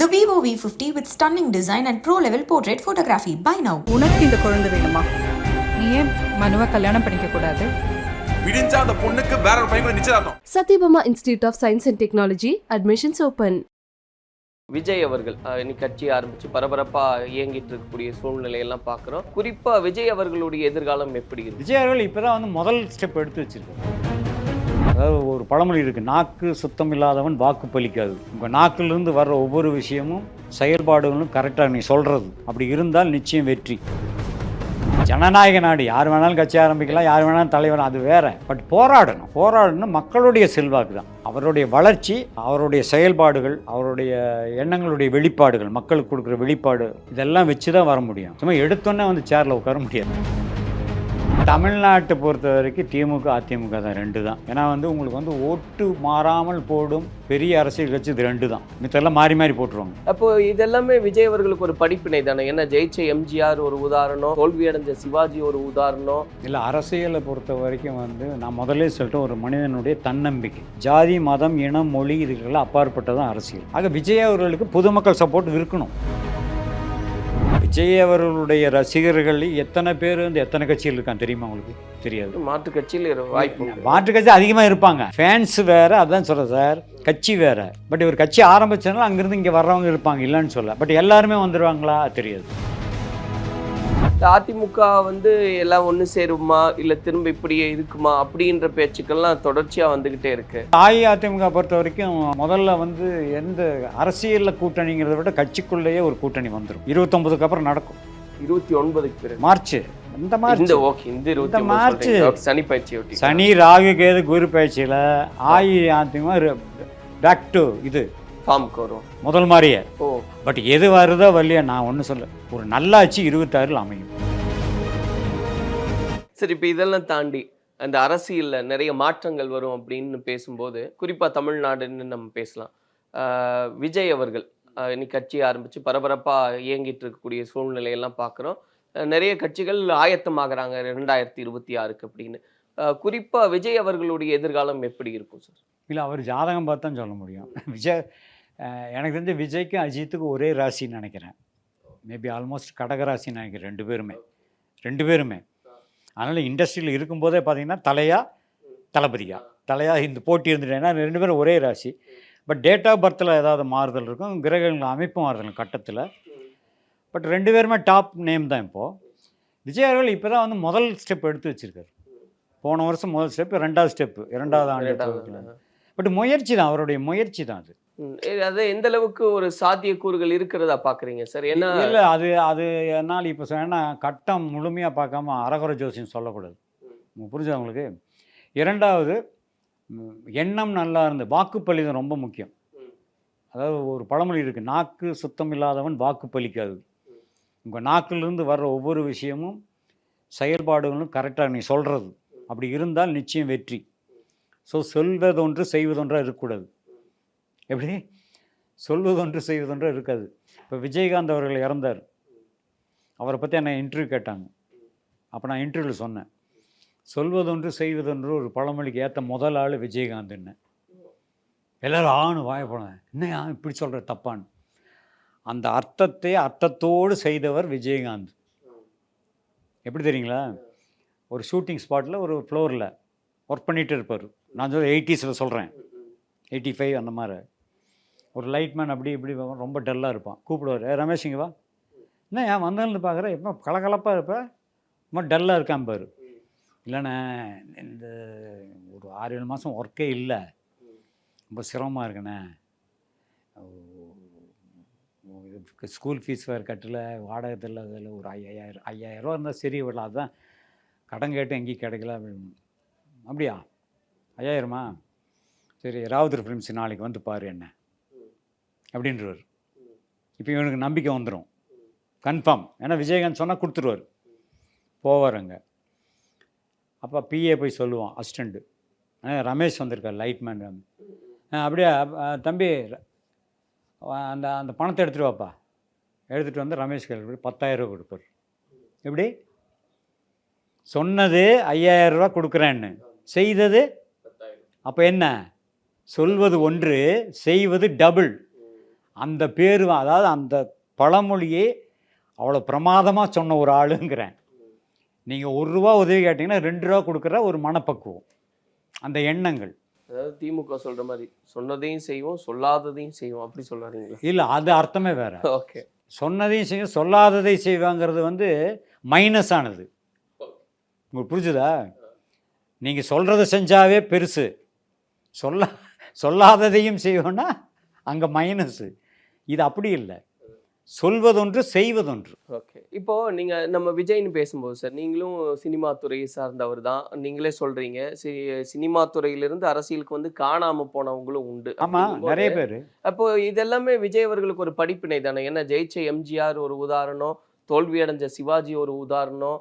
The Vivo V50 with stunning design and pro level portrait photography. Buy now. உனக்கு இந்த குழந்தை வேணுமா? நீ ஏன் மனுவை கல்யாணம் பண்ணிக்க கூடாது விடிஞ்சா அந்த பொண்ணுக்கு வேற ஒரு பையன் கூட நிச்சயதார்த்தம். Sathyabama institute of science and technology admissions open Vijay அவர்கள் அஹ், இன்னைக்கு கட்சி ஆரம்பிச்சு பரபரப்பா இயங்கிட்டு இருக்கக்கூடிய சூழ்நிலையெல்லாம் பார்க்குறோம். குறிப்பா விஜய் அவர்களுடைய எதிர்காலம் எப்படி இருக்கு? விஜய் அவர்கள் இப்போ தான் வந்து முதல் ஸ்டெப் எடுத்து வச்சிருக்காரு. அதாவது ஒரு பழமொழி இருக்குது நாக்கு சுத்தம் இல்லாதவன் வாக்கு பலிக்காது உங்கள் நாக்கிலிருந்து வர்ற ஒவ்வொரு விஷயமும் செயல்பாடுகளும் கரெக்டாக நீ சொல்கிறது அப்படி இருந்தால் நிச்சயம் வெற்றி. ஜனநாயக நாடு யார் வேணாலும் கட்சி ஆரம்பிக்கலாம் யார் வேணாலும் தலைவர் அது வேற. பட் போராடணும். போராடணும் மக்களுடைய செல்வாக்கு தான். அவருடைய வளர்ச்சி அவருடைய செயல்பாடுகள் அவருடைய எண்ணங்களுடைய வெளிப்பாடுகள் மக்களுக்கு கொடுக்குற வெளிப்பாடு இதெல்லாம் வச்சு தான் வர முடியும். சும்மா எடுத்தோன்னே வந்து சேரில் உட்கார முடியாது. தமிழ்நாட்டை பொறுத்த வரைக்கும் திமுக அதிமுக தான் ரெண்டு தான். ஏன்னா வந்து உங்களுக்கு வந்து ஓட்டு மாறாமல் போடும் பெரிய அரசியல் கட்சி இது ரெண்டு தான். மித்தெல்லாம் மாறி மாறி போட்டுருவாங்க. அப்போ இதெல்லாமே விஜய் அவர்களுக்கு ஒரு படிப்பினை தானே? ஏன்னா ஜெயிச்ச எம்ஜிஆர் ஒரு உதாரணம் தோல்வி அடைஞ்ச சிவாஜி ஒரு உதாரணம். இல்லை அரசியலை பொறுத்த வரைக்கும் வந்து நான் முதல்ல சொல்லிட்டு ஒரு மனிதனுடைய தன்னம்பிக்கை. ஜாதி மதம் இனம் மொழி இதுக்கெல்லாம் அப்பாற்பட்டதான் அரசியல். ஆக விஜய் அவர்களுக்கு பொதுமக்கள் சப்போர்ட் இருக்கணும். விஜய் அவர்களுடைய ரசிகர்கள் எத்தனை பேர் வந்து எத்தனை கட்சியில் இருக்கான் தெரியுமா உங்களுக்கு? தெரியாது. மாற்று கட்சியில் வாய்ப்பு. மாற்று கட்சி அதிகமாக இருப்பாங்க. ஃபேன்ஸ் வேற அதான் சொல்கிறேன் சார். கட்சி வேற. பட் இவர் கட்சி ஆரம்பிச்சதுனால அங்கேருந்து இங்கே வர்றவங்க இருப்பாங்க இல்லைன்னு சொல்ல. பட் எல்லாருமே வந்துடுவாங்களா தெரியாது. அதிமுக வந்து எல்லாம் ஒண்ணு சேருமா? இல்ல திரும்ப இப்படியே இருக்குமா? அப்படின்ற பேச்சுக்கள்லாம் தொடர்ச்சியா வந்துகிட்டே இருக்கு. அஇஅதிமுக பொறுத்த வரைக்கும் முதல்ல வந்து எந்த அரசியலில் கூட்டணிங்கிறத விட கட்சிக்குள்ளேயே ஒரு கூட்டணி வந்துடும் இருபத்தொன்பதுக்கு அப்புறம் நடக்கும். இருபத்தி ஒன்பதுக்கு பிறகு. மார்ச் இந்த மார்ச் இந்த ஓகே இந்த இருபத்தி இந்த மார்ச். சனி பயிற்சி சனி ராகு கேது குரு பயிற்சியில் அஇஅதிமுக பேக் டு இது. ஃபார்முக்கு வரும் முதல் மாதிரியே ஓ. பட் எது வருதோ வரலையோ நான் ஒன்றும் சொல்ல ஒரு நல்லாட்சி இருபத்தாறில் அமையும். சரி இப்போ இதெல்லாம் தாண்டி அந்த அரசியல்ல நிறைய மாற்றங்கள் வரும் அப்படின்னு பேசும்போது குறிப்பா தமிழ்நாடுன்னு நம்ம பேசலாம். விஜய் அவர்கள் இன்னைக்கு கட்சி ஆரம்பிச்சு பரபரப்பா இயங்கிட்டு இருக்கக்கூடிய சூழ்நிலையெல்லாம் பார்க்குறோம் நிறைய கட்சிகள் ஆயத்தமாகறாங்க ரெண்டாயிரத்தி இருபத்தி ஆறுக்கு அப்படின்னு. ஆஹ் குறிப்பா விஜய் அவர்களுடைய எதிர்காலம் எப்படி இருக்கும் சார்? இல்லை அவர் ஜாதகம் பார்த்து தான் சொல்ல முடியும். விஜய் எனக்கு தெரிஞ்ச விஜய்க்கும் அஜித்துக்கும் ஒரே ராசின்னு நினைக்கிறேன். மேபி ஆல்மோஸ்ட் கடகராசின்னு நினைக்கிறேன் ரெண்டு பேருமே. ரெண்டு பேருமே. அதனால் இண்டஸ்ட்ரியில் இருக்கும்போதே பார்த்தீங்கன்னா தலையா தளபதியா. தலையா இந்த போட்டி இருந்துட்டு ஏன்னா ரெண்டு பேரும் ஒரே ராசி. பட் டேட் ஆஃப் பர்த்தில் ஏதாவது மாறுதல் இருக்கும் கிரகங்கள் அமைப்பு மாறுதல் கட்டத்தில். பட் ரெண்டு பேருமே டாப் நேம் தான் இப்போது விஜய் அவர்கள் இப்போ தான் வந்து முதல் ஸ்டெப் எடுத்து வச்சிருக்காரு. போன வருஷம் முதல் ஸ்டெப் ரெண்டாவது ஸ்டெப்பு இரண்டாவது ஆண்டு. பட் முயற்சி தான் அவருடைய முயற்சி தான் அது. அது எந்த அளவுக்கு ஒரு சாத்தியக்கூறுகள் இருக்கிறதா பாக்குறீங்க சார்? ஏன்னா இல்லை அது அது என்னால் இப்போ ஏன்னா கட்டம் முழுமையாக பார்க்காம அரகுர ஜோசியம் சொல்லக்கூடாது உங்களுக்கு புரிஞ்சா உங்களுக்கு? இரண்டாவது எண்ணம் நல்லா இருந்து வாக்குப்பளிதம் ரொம்ப முக்கியம். அதாவது ஒரு பழமொழி இருக்குது நாக்கு சுத்தம் இல்லாதவன் வாக்கு பலிக்காது. உங்கள் நாக்கிலிருந்து வர்ற ஒவ்வொரு விஷயமும் செயல்பாடுகளும் கரெக்டாக நீ சொல்கிறது அப்படி இருந்தால் நிச்சயம் வெற்றி. ஸோ சொல்வதொன்று செய்வதொன்றாக இருக்கக்கூடாது. எப்படி? சொல்வதொன்று செய்வதொன்று இருக்காது. இப்போ விஜயகாந்த் அவர்கள் இறந்தார். அவரை பற்றி என்னை இன்டர்வியூ கேட்டாங்க. அப்போ நான் இன்டர்வியூவில் சொன்னேன். சொல்வதொன்று செய்வதொன்று ஒரு பழமொழிக்கு ஏற்ற முதல் ஆள் விஜயகாந்த்ன்னு. எல்லாரும் ஆணு வாயப்படும் என்ன இப்படி சொல்கிற தப்பான்னு. அந்த அர்த்தத்தை அர்த்தத்தோடு செய்தவர் விஜயகாந்த். எப்படி தெரியுங்களா? ஒரு ஷூட்டிங் ஸ்பாட்டில் ஒரு ஃப்ளோரில் ஒர்க் பண்ணிகிட்டு இருப்பார். நான் சொல்ல எயிட்டிஸில் சொல்கிறேன் எயிட்டி ஃபைவ் அந்த மாதிரி ஒரு லைட் மேன் அப்படி இப்படி ரொம்ப டல்லாக இருப்பான். கூப்பிடுவார் "ஏய், ரமேஷ் இங்கே வா. என்ன ஏன் வந்தேன்னு பார்க்குறேன் எப்போ கலகலப்பாக இருப்பேன் ரொம்ப டல்லாக இருக்கான் பாரு. இல்லைண்ணே இந்த ஒரு ஆறு ஏழு மாதம் ஒர்க்கே இல்லை. ரொம்ப சிரமமாக இருக்குண்ணே. ஸ்கூல் ஃபீஸ் வேறு கட்டலை வாடகை தெரியல அதில் ஒரு ஐயாயிரம் ஐயாயிரரூவா இருந்தால் சரி விடல அதுதான் கடன் கேட்டு எங்கேயும் கிடைக்கல. அப்படின்னு அப்படியா? ஐயாயிரமா? சரி ராவுதர் ஃபிலிம்ஸ் நாளைக்கு வந்து பாரு என்ன. அப்படின்றவர். இப்போ இவனுக்கு நம்பிக்கை வந்துடும் கன்ஃபார்ம் ஏன்னா விஜயகாந்த் சொன்னால் கொடுத்துருவார். போவார் அங்கே. அப்போ பிஏ போய் சொல்லுவான் அசிஸ்டண்ட்டு ரமேஷ் வந்திருக்கார் லைட்மேன் அப்படியே தம்பி அந்த அந்த பணத்தை எடுத்துகிட்டு வாப்பா. எடுத்துகிட்டு வந்து ரமேஷ் கேள்வி பத்தாயிரம் ரூபா கொடுப்பார். எப்படி? சொன்னது ஐயாயிரம் ரூபா கொடுக்குறேன்னு. செய்தது? அப்போ என்ன? சொல்வது ஒன்று செய்வது டபுள் அந்த பேர் அதாவது அந்த பழமொழியே அவ்வளோ பிரமாதமாக சொன்ன ஒரு ஆளுங்கிறேன். நீங்கள் ஒரு ரூபா உதவி கேட்டிங்கன்னா ரெண்டு ரூபா கொடுக்குற ஒரு மனப்பக்குவம். அந்த எண்ணங்கள். அதாவது திமுக சொல்ற மாதிரி சொன்னதையும் செய்வோம் சொல்லாததையும் செய்வோம். அப்படி சொல்றாருங்களா இல்லை அது அர்த்தமே வேற. ஓகே. சொன்னதையும் செய்யும் சொல்லாததை செய்வாங்கிறது வந்து மைனஸ் ஆனது. உங்களுக்கு புரிஞ்சுதா? நீங்கள் சொல்கிறத செஞ்சாவே பெருசு. சொல்ல சொல்லாததையும் செய்வோன்னா அங்கே மைனஸு இது அப்படி இல்லை. சொல்வதொன்று செய்வதொன்று. ஓகே. இப்போ நீங்க நம்ம விஜய்னு பேசும்போது சார் நீங்களும் சினிமா துறையை சார்ந்தவர் தான். நீங்களே சொல்றீங்க சினிமா துறையிலிருந்து அரசியலுக்கு வந்து காணாம போனவங்களும் உண்டு அப்படிங்கும்போது, நிறைய பேர். அப்போ இதெல்லாமே விஜய் அவர்களுக்கு ஒரு படிப்பினை தானே? ஏன்னா ஜெயிச்ச எம்ஜிஆர் ஒரு உதாரணம் தோல்வி அடைஞ்ச சிவாஜி ஒரு உதாரணம்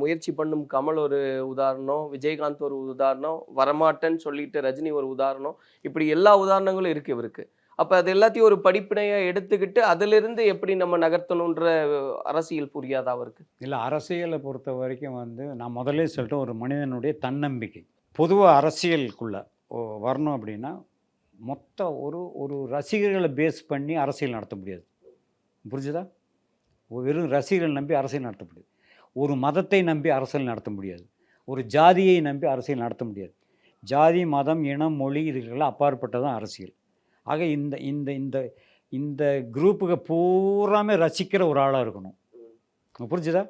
முயற்சி பண்ணும் கமல் ஒரு உதாரணம் விஜயகாந்த் ஒரு உதாரணம் வரமாட்டேன்னு சொல்லிட்டு ரஜினி ஒரு உதாரணம். இப்படி எல்லா உதாரணங்களும் இருக்கு இவருக்கு. அப்போ அது எல்லாத்தையும் ஒரு படிப்பினையாக எடுத்துக்கிட்டு அதிலிருந்து எப்படி நம்ம நகர்த்தணுன்ற அரசியல் புரியாதா அவருக்கு? இல்லை அரசியலை பொறுத்த வரைக்கும் வந்து நான் முதல்ல சொல்லிட்டேன் ஒரு மனிதனுடைய தன்னம்பிக்கை. பொதுவாக அரசியலுக்குள்ளே ஓ- வரணும் அப்படின்னா மொத்த ஒரு ஒரு ரசிகர்களை பேஸ் பண்ணி அரசியல் நடத்த முடியாது. புரிஞ்சுதா? வெறும் ரசிகர்கள் நம்பி அரசியல் நடத்த முடியாது. ஒரு மதத்தை நம்பி அரசியல் நடத்த முடியாது. ஒரு ஜாதியை நம்பி அரசியல் நடத்த முடியாது. ஜாதி மதம் இனம் மொழி இதுகளெல்லாம் அப்பாற்பட்டதான் அரசியல். ஆக இந்த இந்த இந்த இந்த குரூப்புக்கு பூராமே ரசிக்கிற ஒரு ஆளாக இருக்கணும். புரிஞ்சுதா?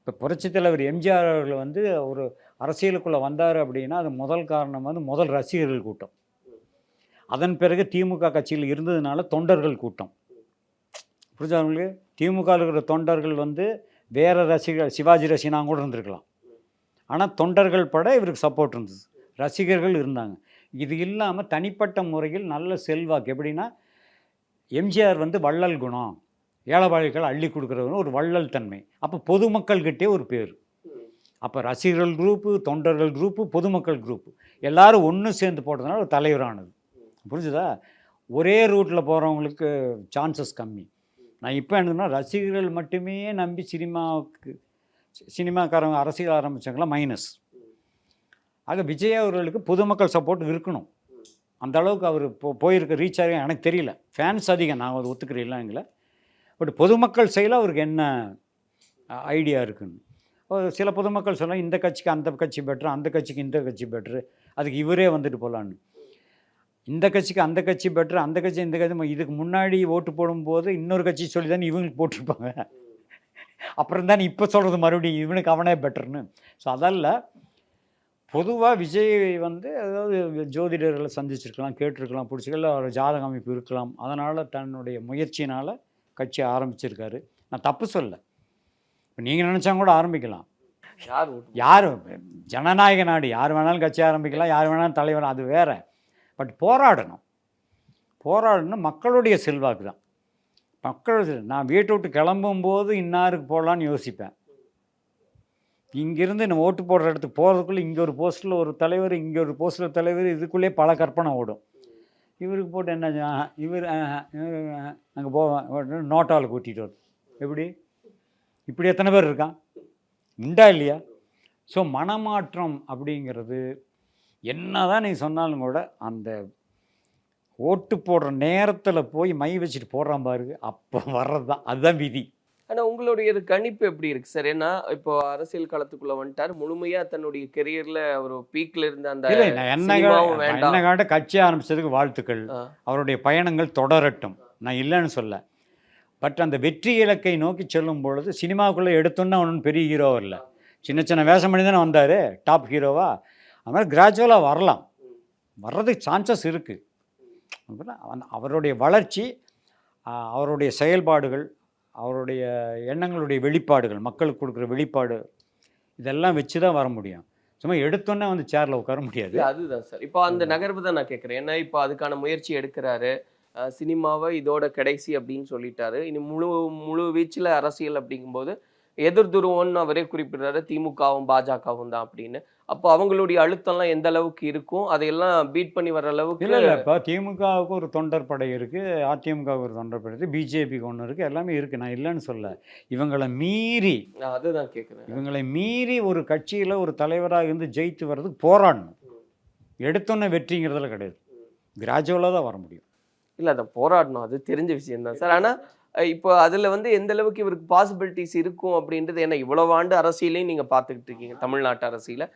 இப்போ புரட்சி தலைவர் எம்ஜிஆர் அவர்கள் வந்து ஒரு அரசியலுக்குள்ளே வந்தார் அப்படின்னா அது முதல் காரணம் வந்து முதல் ரசிகர்கள் கூட்டம். அதன் பிறகு திமுக கட்சியில் இருந்ததுனால தொண்டர்கள் கூட்டம். புரிஞ்சா உங்களுக்கு? திமுக இருக்கிற தொண்டர்கள் வந்து வேறு ரசிகர் சிவாஜி ரசிகனாக கூட இருந்திருக்கலாம். ஆனால் தொண்டர்கள் பட இவருக்கு சப்போர்ட் இருந்தது. ரசிகர்கள் இருந்தாங்க. இது இல்லாமல் தனிப்பட்ட முறையில் நல்ல செல்வாக்கு. எப்படின்னா எம்ஜிஆர் வந்து வள்ளல் குணம். ஏழைவாழிகள் அள்ளி கொடுக்குறவங்க ஒரு வள்ளல் தன்மை. அப்போ பொதுமக்கள்கிட்டே ஒரு பேர். அப்போ ரசிகர்கள் குரூப்பு தொண்டர்கள் குரூப்பு பொதுமக்கள் குரூப்பு எல்லோரும் ஒன்று சேர்ந்து போட்டதுனால ஒரு தலைவரானது. புரிஞ்சுதா? ஒரே ரூட்டில் போகிறவங்களுக்கு சான்சஸ் கம்மி. நான் இப்போ என்னதுன்னா ரசிகர்கள் மட்டுமே நம்பி சினிமாவுக்கு சினிமாக்காரங்க அரசியல் ஆரம்பித்தாங்களா மைனஸ் ஆக விஜய் அவர்களுக்கு பொதுமக்கள் சப்போர்ட் இருக்கணும். அந்த அளவுக்கு அவர் போ போயிருக்க ரீச் ஆகிய எனக்கு தெரியல. ஃபேன்ஸ் அதிகம் நான் அது ஒத்துக்கிறேன் இல்லைங்கள பட் பொதுமக்கள் செயலில் அவருக்கு என்ன ஐடியா இருக்குன்னு? ஒரு சில பொதுமக்கள் சொல்லலாம் இந்த கட்சிக்கு அந்த கட்சி பெட்ரு அந்த கட்சிக்கு இந்த கட்சி பெட்ரு அதுக்கு இவரே வந்துட்டு போகலான்னு இந்த கட்சிக்கு அந்த கட்சி பெட்ரு அந்த கட்சி இந்த கட்சி இதுக்கு முன்னாடி ஓட்டு போடும்போது இன்னொரு கட்சி சொல்லி தானே இவங்களுக்கு போட்டிருப்பாங்க. அப்புறம் தானே இப்போ சொல்கிறது மறுபடியும் இவனுக்கு அவனே பெட்டர்னு ஸோ அதல்ல பொதுவாக விஜய் வந்து அதாவது ஜோதிடர்களை சந்திச்சிருக்கலாம் கேட்டிருக்கலாம் பிடிச்சிக்கலாம் அவர் ஜாதக அமைப்பு இருக்கலாம். அதனால் தன்னுடைய முயற்சினால் கட்சி ஆரம்பிச்சிருக்காரு. நான் தப்பு சொல்ல இப்போ நீங்கள் நினச்சா கூட ஆரம்பிக்கலாம். யார் யார்? ஜனநாயக நாடு. யார் வேணாலும் கட்சி ஆரம்பிக்கலாம். யார் வேணாலும் தலைவர். அது வேற. பட் போராடணும். போராடணும் மக்களுடைய செல்வாக்கு தான். மக்கள் நான் வீட்டை விட்டு கிளம்பும்போது இன்னாருக்கு போடலான்னு யோசிப்பேன். இங்கேருந்து நம்ம ஓட்டு போடுற இடத்துக்கு போகிறதுக்குள்ளே இங்கே ஒரு போஸ்ட்டில் ஒரு தலைவர் இங்கே ஒரு போஸ்ட்டில் தலைவர் இதுக்குள்ளேயே பல கற்பனை ஓடும். இவருக்கு போட்டு என்ன ஆஹா, இவர் அங்கே போவேன் நோட்டாவில் கூட்டிகிட்டு வரும். எப்படி? இப்படி எத்தனை பேர் இருக்கான்? உண்டா இல்லையா? ஸோ மனமாற்றம் அப்படிங்கிறது என்னதான் நீ சொன்னாலும் கூட அந்த ஓட்டு போடுற நேரத்தில் போய் மை வச்சுட்டு போடுறான் பாருங்க அப்போ வர்றது தான் அதுதான் விதி. ஆனா உங்களுடைய கணிப்பு எப்படி இருக்கு? சார் ஏன்னா இப்போ அரசியல் களத்துக்குள்ள வந்துட்டார். முழுமையா தன்னுடைய கெரியர்ல ஒரு பீக்ல இருந்த அந்த என்ன காட்ட கட்சி ஆரம்பிச்சதுக்கு வாழ்த்துக்கள். அவருடைய பயணங்கள் தொடரட்டும். நான் இல்லைன்னு சொல்ல. பட் அந்த வெற்றி இலக்கை நோக்கி செல்லும் பொழுது சினிமாவுக்குள்ளே எடுத்தோன்னே அவனு பெரிய ஹீரோ இல்லை. சின்ன சின்ன வேஷம் பண்ணி தானே வந்தார். டாப் ஹீரோவா அது மாதிரி கிராஜுவலாக வரலாம். வர்றதுக்கு சான்சஸ் இருக்குது அவருடைய வளர்ச்சி அவருடைய செயல்பாடுகள் அவருடைய எண்ணங்களுடைய வெளிப்பாடுகள் மக்களுக்கு கொடுக்குற வெளிப்பாடு இதெல்லாம் வச்சு தான் வர முடியும். சும்மா எடுத்தோன்னே வந்து சேரில் உட்கார முடியாது. அதுதான் சார் இப்போ அந்த நகர்வு தான் நான் கேட்குறேன் ஏன்னா இப்போ அதுக்கான முயற்சி எடுக்கிறாரு. சினிமாவை இதோட கடைசி அப்படின்னு சொல்லிட்டாரு. இனி முழு முழு வீச்சில் அரசியல் அப்படிங்கும்போது எதிர் துருவம்னு அவரே குறிப்பிடுறாரு. திமுகவும் பாஜகவும் தான் அப்படின்னு. அப்போ அவங்களுடைய அழுத்தம்லாம் எந்த அளவுக்கு இருக்கும்? அதையெல்லாம் பீட் பண்ணி வர அளவுக்கு இல்லை இல்லை. இப்போ திமுகவுக்கு ஒரு தொண்டர் படை இருக்குது அதிமுகவுக்கு ஒரு தொண்டர் படை இருக்குது பிஜேபிக்கு ஒன்று இருக்குது எல்லாமே இருக்குது நான் இல்லைன்னு சொல்ல. இவங்களை மீறி நான் அதுதான் கேட்குறேன் இவங்களை மீறி ஒரு கட்சியில் ஒரு தலைவராக இருந்து ஜெயித்து வர்றதுக்கு போராடணும். எடுத்தோன்னே வெற்றிங்கிறதுல கிடையாது. கிராஜுவலாக தான் வர முடியும். இல்ல அதை போராடணும். அது தெரிஞ்ச விஷயம் தான் சார் ஆனா அஹ் இப்போ அதுல வந்து எந்த அளவுக்கு இவருக்கு பாசிபிலிட்டிஸ் இருக்கும் அப்படின்றது ஏன்னா இவ்வளவு ஆண்டு அரசியலையும் நீங்க பார்த்துக்கிட்டு இருக்கீங்க தமிழ்நாட்டு அரசியல.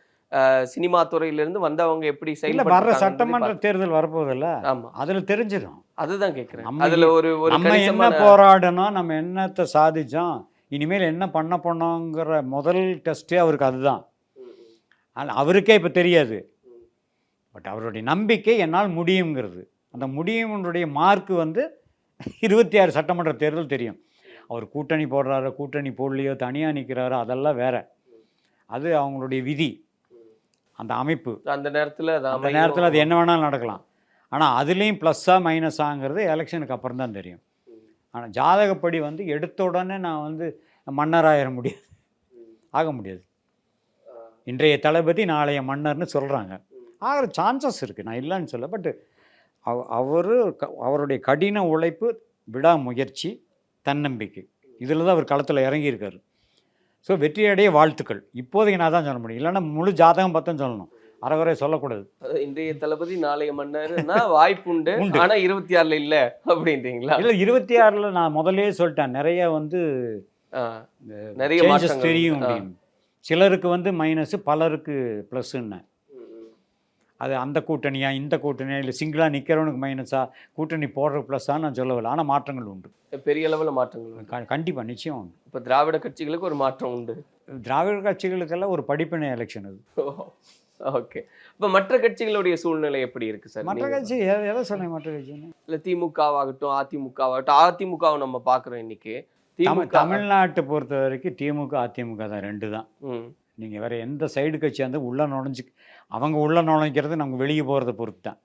சினிமா துறையில இருந்து வந்தவங்க எப்படி இல்லை வர்ற சட்டமன்ற தேர்தல் வரப்போதில்ல ஆமா. அதில் தெரிஞ்சிடும் அதுதான் கேக்குறேன். நம்ம அதுல ஒரு ஒரு நம்ம என்ன போராடணும் நம்ம என்னத்தை சாதிச்சோம் இனிமேல் என்ன பண்ண போனோங்கிற முதல் டெஸ்ட்டே அவருக்கு அதுதான். ஆனால் அவருக்கே இப்போ தெரியாது. பட் அவருடைய நம்பிக்கை என்னால் முடியுங்கிறது. அந்த முடியும்னுடைய மார்க் வந்து இருபத்தி ஆறு சட்டமன்ற தேர்தல் தெரியும். அவர் கூட்டணி போடுறாரோ கூட்டணி போடலையோ தனியாக நிற்கிறாரோ அதெல்லாம் வேற. அது அவங்களுடைய விதி. அந்த அமைப்பு. அந்த நேரத்துல அந்த. நேரத்தில் அது என்ன வேணாலும் நடக்கலாம். ஆனால் அதுலேயும் ப்ளஸ்ஸாக மைனஸாங்கிறது எலெக்ஷனுக்கு அப்புறம் தான் தெரியும். ஆனால் ஜாதகப்படி வந்து எடுத்த உடனே நான் வந்து மன்னராயிர முடியாது. ஆக முடியாது. இன்றைய தளபதி நாளைய மன்னர்னு சொல்கிறாங்க ஆகிற சான்சஸ் இருக்குது நான் இல்லைன்னு சொல்ல பட் அவ அவர் அவருடைய கடின உழைப்பு விடாமுயற்சி தன்னம்பிக்கை. இதில் தான் அவர் களத்தில் இறங்கியிருக்காரு. ஸோ வெற்றியடைய வாழ்த்துக்கள். இப்போதைக்கு நான் தான் சொல்ல முடியும். இல்லைன்னா முழு ஜாதகம் பார்த்தா சொல்லணும். அறகுறை சொல்லக்கூடாது. இன்றைய தளபதி நாளைய மன்னர்னா வாய்ப்பு உண்டு. உண்டு. ஆனா இருபத்தி ஆறுல இல்ல அப்படின்றீங்களா? இல்லை இருபத்தி ஆறில் நான் முதல்லயே சொல்லிட்டேன். நிறைய வந்து நிறைய தெரியும் சிலருக்கு வந்து மைனஸ் பலருக்கு ப்ளஸ்ன்னு அது அந்த கூட்டணியா இந்த கூட்டணியா இல்லை சிங்கிளாக நிற்கிறவனுக்கு மைனஸா கூட்டணி போடுற ப்ளஸ்ஸா நான் சொல்லவில்லை. ஆனால் மாற்றங்கள் உண்டு. பெரிய அளவுல மாற்றங்கள் உண்டு. க- கண்டிப்பா நிச்சயம் உண்டு. இப்ப திராவிட கட்சிகளுக்கு ஒரு மாற்றம் உண்டு. திராவிட கட்சிகளுக்கெல்லாம் ஒரு படிப்பினை எலெக்ஷன் அது. ஓகே இப்ப மற்ற கட்சிகளுடைய சூழ்நிலை எப்படி இருக்கு சார்? மற்ற கட்சி எதை சொன்னேன் மற்ற கட்சின்னு? இல்ல திமுகவாகட்டும் அதிமுகவாகட்டும் அதிமுகவை நம்ம பாக்குறோம் இன்னைக்கு. தமிழ்நாட்டை பொறுத்த வரைக்கும் திமுக அதிமுக தான் ரெண்டு தான். நீங்கள் வேறு எந்த சைடு கட்சியாக இருந்தால் உள்ளே நுழைஞ்சு அவங்க உள்ளே நுழைக்கிறது நமக்கு வெளியே போகிறத பொறுத்து தான்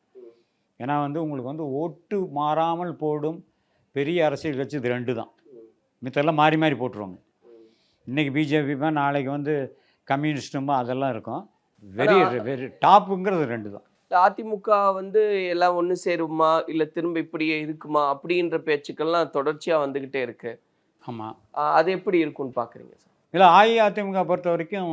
ஏன்னா வந்து உங்களுக்கு வந்து ஓட்டு மாறாமல் போடும் பெரிய அரசியல் கட்சி இது ரெண்டு தான் மித்தெல்லாம் மாறி மாறி போட்டுருவாங்க. இன்றைக்கி பிஜேபிமா நாளைக்கு வந்து கம்யூனிஸ்ட்டுமா அதெல்லாம் இருக்கும். வெரி வெரி டாப்புங்கிறது ரெண்டு தான் அதிமுக வந்து எல்லாம் ஒண்ணு சேருமா? இல்ல திரும்ப இப்படியே இருக்குமா? அப்படின்ற பேச்சுக்கள்லாம் தொடர்ச்சியா வந்துகிட்டே இருக்கு. ஆமாம் அது எப்படி இருக்கும்னு பாக்குறீங்க சார்? இல்லை அஇஅதிமுக பொறுத்த வரைக்கும்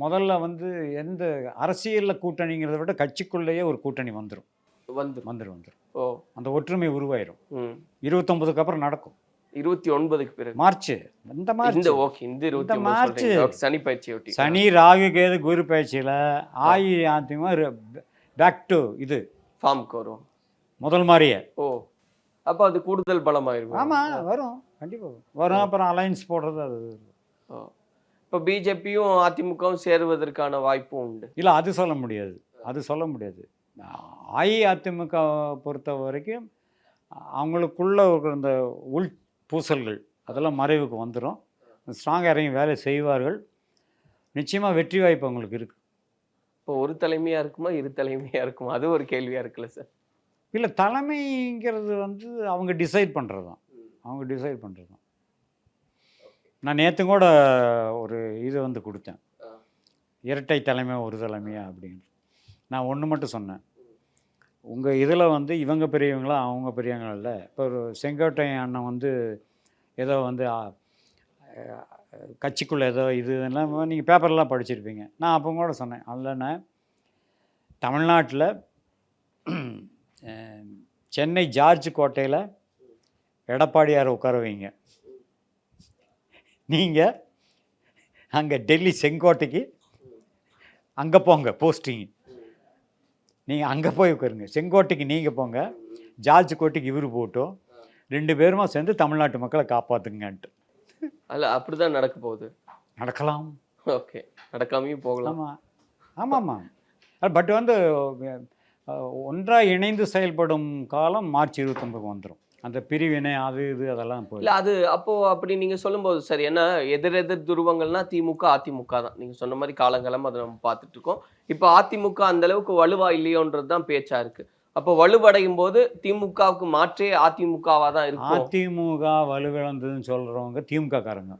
முதல்ல வந்து எந்த அரசியலில் கூட்டணிங்கிறத விட கட்சிக்குள்ளேயே ஒரு கூட்டணி வந்துடும் வந்து வந்துடும் வந்துடும் ஓ. அந்த ஒற்றுமை உருவாயிரும். ம். இருபத்தொம்பதுக்கு அப்புறம் நடக்கும். இருபத்தி ஒன்பதுக்கு பிறகு. மார்ச் இந்த மார்ச் இந்த ஓகே இந்த இருபத்தி மார்ச். சனி பயிற்சி ஒட்டி. சனி ராகு கேது குரு பயிற்சியில் அஇஅதிமுக பேக் டு இது. ஃபார்முக்கு வரும். முதல் மாதிரியே ஓ. அப்ப அது கூடுதல் பலமாயிருக்கும். ஆமாம் வரும். கண்டிப்பாக வரும். அப்புறம் அலைன்ஸ் போடுறது அது. இப்ப பிஜேபியும் அதிமுகவும் சேருவதற்கான வாய்ப்பும் உண்டு. இல்லை அது சொல்ல முடியாது. அது சொல்ல முடியாது. அஇஅதிமுக பொறுத்த வரைக்கும் அவங்களுக்குள்ள இந்த உள் பூசல்கள் அதெல்லாம் மறைவுக்கு வந்துடும் ஸ்ட்ராங்காக இறங்கி வேலை செய்வார்கள். நிச்சயமாக வெற்றி வாய்ப்பு அவங்களுக்கு இருக்குது இப்போ ஒரு தலைமையா இருக்குமா இரு தலைமையா இருக்குமா? அது ஒரு கேள்வியா இருக்குல்ல சார். இல்லை தலைமைங்கிறது வந்து அவங்க டிசைட் பண்ணுறது தான் அவங்க டிசைட் பண்ணுறது தான் நான் நேற்று கூட ஒரு இது வந்து கொடுத்தேன். இரட்டை தலைமை ஒரு தலைமையா அப்படின்னு. நான் ஒன்று மட்டும் சொன்னேன். உங்கள் இதில் வந்து இவங்க பெரியவங்களா அவங்க பெரியவங்களா இல்லை. இப்போ ஒரு செங்கோட்டையன் அண்ணன் வந்து ஏதோ வந்து கட்சிக்குள்ளே ஏதோ இது எல்லாம் நீங்கள் பேப்பர்லாம் படிச்சிருப்பீங்க. நான் அப்போ கூட சொன்னேன். அல்லண்ணே தமிழ்நாட்டில் சென்னை ஜார்ஜ் கோட்டையில் எடப்பாடியாரை உட்கார வைங்க நீங்கள் அங்கே டெல்லி செங்கோட்டைக்கு அங்கே போங்க போஸ்டிங் நீங்கள் அங்கே போய் உட்காருங்க. செங்கோட்டைக்கு நீங்கள் போங்க. ஜார்ஜ் கோட்டைக்கு இவர் போட்டோம் ரெண்டு பேருமா சேர்ந்து தமிழ்நாட்டு மக்களை காப்பாற்றுங்கன்ட்டு அல்ல அப்படிதான் நடக்க போகுது. நடக்கலாம். ஓகே நடக்காமையும் போகலாம். ஆமாம் ஆமாம்மா. பட் வந்து ஒன்றாக இணைந்து செயல்படும் காலம் மார்ச் இருபத்தொம்பதுக்கு வந்துடும் அந்த பிரிவினை அது இது அதெல்லாம் போய் இல்ல அது அப்போ அப்படி நீங்க சொல்லும்போது சரி ஏன்னா எதிர் எதிர் துருவங்கள்னா திமுக அதிமுக தான். நீங்க சொன்ன மாதிரி காலங்காலம் அதை நம்ம பார்த்துட்டு இருக்கோம். இப்போ அதிமுக அந்த அளவுக்கு வலுவா இல்லையோன்றது தான் பேச்சா இருக்கு. அப்போ வலுவடையும் போது திமுகவுக்கு மாற்றே அதிமுகவா தான் இருக்கும். அதிமுக வலுவிழந்ததுன்னு சொல்கிறவங்க திமுக காரங்க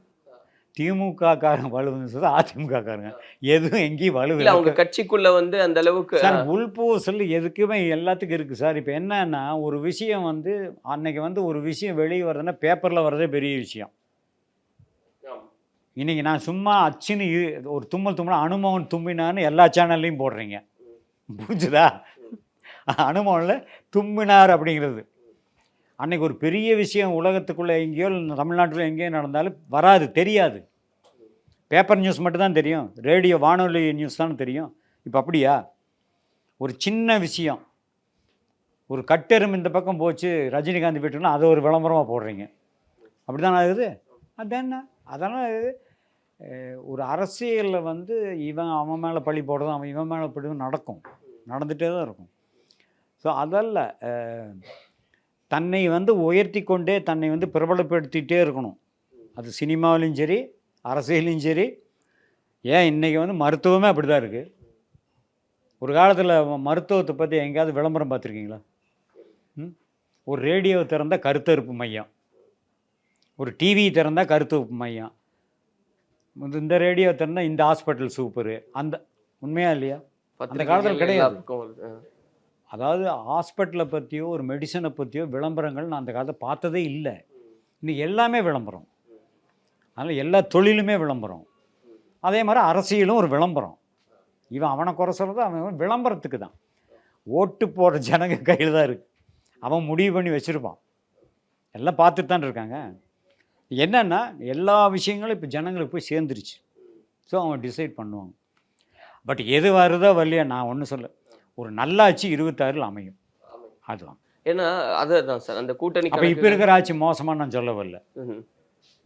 திமுக காரங்க வலுவிழந்து சொல்றது அதிமுக காரங்க எதுவும் எங்கேயும் இல்ல வலுவிழ அவங்க கட்சிக்குள்ள வந்து அந்த அளவுக்கு சார் உள்பூசல் எதுக்குமே எல்லாத்துக்கும் இருக்குது சார். இப்போ என்னன்னா ஒரு விஷயம் வந்து அன்னைக்கு வந்து ஒரு விஷயம் வெளியே வருதுன்னா பேப்பரில் வர்றதே பெரிய விஷயம். இன்னைக்கு நான் சும்மா அச்சுன்னு ஒரு தும்மல் தும்மல் அனுமவன் தும்பினான்னு எல்லா சேனல்லையும் போடுறீங்க. புரிஞ்சுதா? அனுமானில் தும்மினார் அப்படிங்கிறது. அன்னைக்கு ஒரு பெரிய விஷயம் உலகத்துக்குள்ளே எங்கேயோ தமிழ்நாட்டில் எங்கேயோ நடந்தாலும் வராது தெரியாது. பேப்பர் நியூஸ் மட்டும்தான் தெரியும். ரேடியோ வானொலி நியூஸ் தான் தெரியும். இப்போ அப்படியா? ஒரு சின்ன விஷயம். ஒரு கட்டெரும் இந்த பக்கம் போச்சு ரஜினிகாந்த் வீட்டுக்குன்னா அதை ஒரு விளம்பரமாக போடுறீங்க. அப்படி தானே ஆகுது அது என்ன அதெல்லாம் ஒரு அரசியலில் வந்து இவன் அவன் மேலே பழி போடுறதும் அவன் இவன் மேலே பழி நடக்கும். நடந்துகிட்டே தான் இருக்கும். ஸோ அதல்ல தன்னை வந்து உயர்த்தி கொண்டே தன்னை வந்து பிரபலப்படுத்திகிட்டே இருக்கணும். அது சினிமாவிலும் சரி அரசியலையும் சரி. ஏன் இன்றைக்கி வந்து மருத்துவமே அப்படி தான் இருக்குது ஒரு காலத்தில் மருத்துவத்தை பற்றி எங்கேயாவது விளம்பரம் பார்த்துருக்கீங்களா? ம்? ஒரு ரேடியோ திறந்த கருத்தறுப்பு மையம். ஒரு டிவி திறந்தா கருத்தறுப்பு மையம். இந்த- இந்த ரேடியோ திறந்தா இந்த ஹாஸ்பிட்டல் சூப்பரு. அந்த உண்மையா இல்லையா? காலத்துல கிடையாது. எல்லா பக்கம் வருது. ஆ. அதாவது ஹாஸ்பிட்டலை பற்றியோ ஒரு மெடிசனை பற்றியோ விளம்பரங்கள் நான் அந்த காலத்தை பார்த்ததே இல்லை. இன்றைக்கி எல்லாமே விளம்பரம். அதனால் எல்லா தொழிலுமே விளம்பரம். அதே மாதிரி அரசியலும் ஒரு விளம்பரம். இவன் அவனை குறை சொல்கிறது அவன் விளம்பரத்துக்கு தான். ஓட்டு போடுற ஜனங்க கையில் தான் இருக்குது அவன் முடிவு பண்ணி வச்சுருப்பான். எல்லாம் பார்த்துட்டு தான் இருக்காங்க. என்னென்னா எல்லா விஷயங்களும் இப்போ ஜனங்களுக்கு போய் சேர்ந்துருச்சு. ஸோ அவன் டிசைட் பண்ணுவாங்க. பட் எது வருதோ வரலையோ நான் ஒன்றும் சொல்ல ஒரு நல்லாட்சி இருபத்தாறில் அமையும். அதுதான். ஏன்னா அதுதான் சார் அந்த கூட்டணி அப்போ இப்போ இருக்கிற ஆட்சி மோசமாக நான் சொல்ல வரல.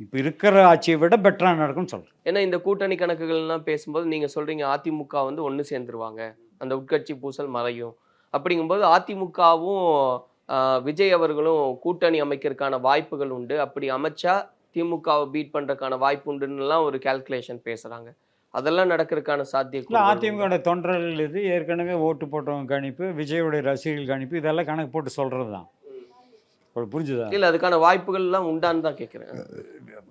இப்போ இருக்கிற ஆட்சியை விட பெட்டராக நடக்கும்னு சொல்கிறேன் ஏன்னா இந்த கூட்டணி கணக்குகள்லாம் பேசும்போது நீங்க சொல்றீங்க அதிமுக வந்து ஒன்று சேர்ந்துருவாங்க. அந்த உட்கட்சி பூசல் மறையும். அப்படிங்கும்போது அதிமுகவும் விஜய் அவர்களும் கூட்டணி அமைக்கிறதுக்கான வாய்ப்புகள் உண்டு. அப்படி அமைச்சா திமுகவை பீட் பண்றதுக்கான வாய்ப்பு உண்டுன்னுலாம் ஒரு கால்குலேஷன் பேசுறாங்க. அதெல்லாம் நடக்கிறதுக்கான இல்லை சாத்தியம் அதிமுக தொண்டர்கள் இது ஏற்கனவே ஓட்டு போட்டவங்க கணிப்பு விஜயோடைய ரசிகர்கள் கணிப்பு இதெல்லாம் கணக்கு போட்டு சொல்கிறது தான் புரிஞ்சுதா? இல்ல அதுக்கான வாய்ப்புகள் எல்லாம் உண்டான்னு தான் கேட்கிறேன்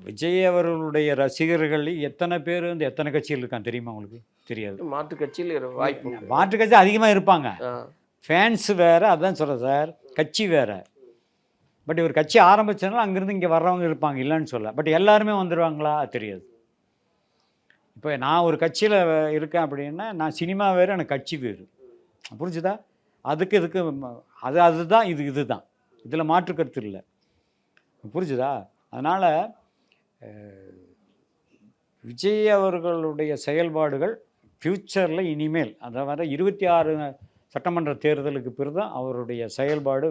விஜய் அவர்களுடைய ரசிகர்கள் எத்தனை பேர் வந்து எத்தனை கட்சிகள் இருக்கான் தெரியுமா உங்களுக்கு? தெரியாது. மாற்று கட்சியில் வாய்ப்பு. மாற்று கட்சி அதிகமாக இருப்பாங்க. ஃபேன்ஸ் வேறு அதான் சொல்கிறேன் சார். கட்சி வேறு. பட் இவர் கட்சி ஆரம்பிச்சதுனால அங்கேருந்து இங்கே வர்றவங்க இருப்பாங்க இல்லைன்னு சொல்ல பட் எல்லாருமே வந்துடுவாங்களா தெரியாது. இப்போ நான் ஒரு கட்சியில் இருக்கேன் அப்படின்னா நான் சினிமா வேறு எனக்கு கட்சி வேறு. புரிஞ்சுதா? அதுக்கு இதுக்கு அது அதுதான் இது இதுதான். இதில் மாற்று கருத்து இல்லை. புரிஞ்சுதா? அதனால் விஜய் அவர்களுடைய செயல்பாடுகள் ஃப்யூச்சரில் இனிமேல் அதாவது இருபத்தி ஆறு சட்டமன்ற தேர்தலுக்கு பிறகு தான் அவருடைய செயல்பாடு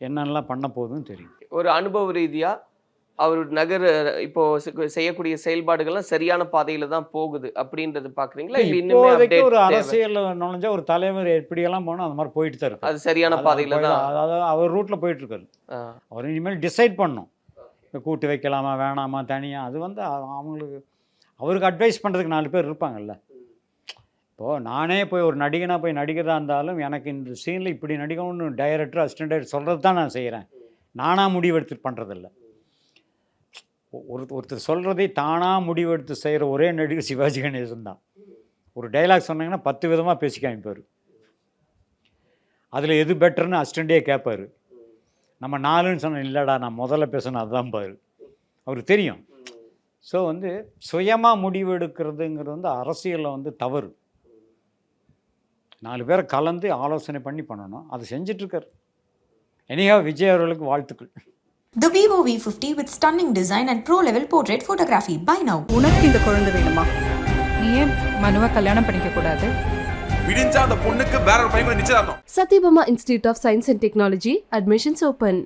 என்னென்னலாம் பண்ண போகுதுன்னு தெரியும். ஒரு அனுபவ ரீதியாக அவர் நகர இப்போ செய்யக்கூடிய செயல்பாடுகள்லாம் சரியான பாதையில தான் போகுது அப்படின்றது பாக்குறீங்களா? இன்னுமே ஒரு? அரசியல் நுழைஞ்சா ஒரு தலைவர் எப்படியெல்லாம் போனோம் அந்த மாதிரி போயிட்டு தான் இருக்கு அது சரியான பாதையில தான் அதாவது அவர் ரூட்டில் போயிட்டு இருக்காரு. அவர் இனிமேல் டிசைட் பண்ணும் இப்போ கூட்டு வைக்கலாமா வேணாமா தனியாக அது வந்து அவ- அவங்களுக்கு அவருக்கு அட்வைஸ் பண்ணுறதுக்கு நாலு பேர் இருப்பாங்கல்ல. இப்போது நானே போய் ஒரு நடிகனாக போய் நடிக்கிறதா இருந்தாலும் எனக்கு இந்த சீனில் இப்படி நடிக்கணும்னு டைரக்டர் அசிஸ்டன்ட் டைரக்டர் சொல்கிறது தான் நான் செய்கிறேன் நானாக முடிவெடுத்து பண்ணுறதில்ல ஒரு ஒருத்தர் சொல்கிறதை தானாக முடிவெடுத்து செய்கிற ஒரே நடிகர் சிவாஜி கணேசன் தான். ஒரு டைலாக் சொன்னாங்கன்னா பத்து விதமாக பேசி காமிப்பார் அதில் எது பெட்டர்னு அசிஸ்டண்ட்டே கேட்பாரு நம்ம நாலுன்னு சொன்ன இல்லைடா நான் முதல்ல பேசணும் அதுதான் பாரு. அவருக்கு தெரியும். ஸோ வந்து சுயமாக முடிவு எடுக்கிறதுங்கிறது வந்து அரசியலில் வந்து தவறு. நாலு பேரை கலந்து ஆலோசனை பண்ணி பண்ணணும். அது செஞ்சிட்ருக்கார். எனிகா விஜய் அவர்களுக்கு வாழ்த்துக்கள். The Vivo V50 with stunning design and pro level portrait photography. Buy now. உனக்கு இந்த குழந்தை வேணுமா நீ ஏன் மனுவை கல்யாணம் பண்ணிக்க கூடாது விடிஞ்சா அந்த பொண்ணுக்கு வேற ஒரு பையன் கூட நிச்சயதார்த்தம் Satyabama Institute of Science and Technology, admissions open.